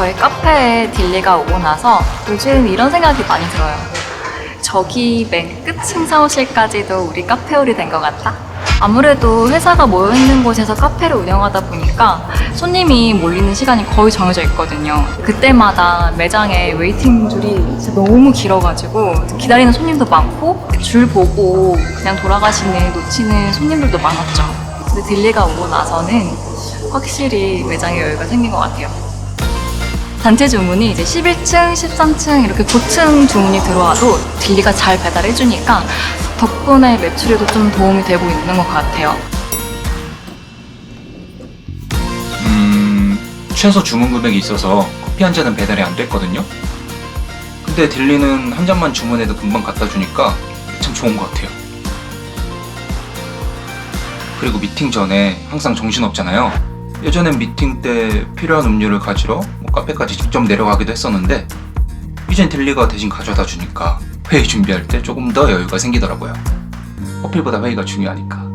저희 카페에 딜리가 오고 나서 요즘 이런 생각이 많이 들어요. 저기 맨끝 행사호실까지도 우리 카페홀이 된 것 같다. 아무래도 회사가 모여있는 곳에서 카페를 운영하다 보니까 손님이 몰리는 시간이 거의 정해져 있거든요. 그때마다 매장에 웨이팅 줄이 너무 길어가지고 기다리는 손님도 많고 줄 보고 그냥 돌아가시는 놓치는 손님들도 많았죠. 근데 딜리가 오고 나서는 확실히 매장에 여유가 생긴 것 같아요. 단체 주문이 이제 11층, 13층 이렇게 고층 주문이 들어와도 딜리가 잘 배달해주니까 덕분에 매출에도 좀 도움이 되고 있는 것 같아요. 음, 최소 주문 금액이 있어서 커피 한 잔은 배달이 안 됐거든요. 근데 딜리는 한 잔만 주문해도 금방 갖다 주니까 참 좋은 것 같아요. 그리고 미팅 전에 항상 정신 없잖아요. 예전엔 미팅 때 필요한 음료를 가지러 뭐 카페까지 직접 내려가기도 했었는데 이젠 딜리가 대신 가져다 주니까 회의 준비할 때 조금 더 여유가 생기더라고요. 어필보다 회의가 중요하니까.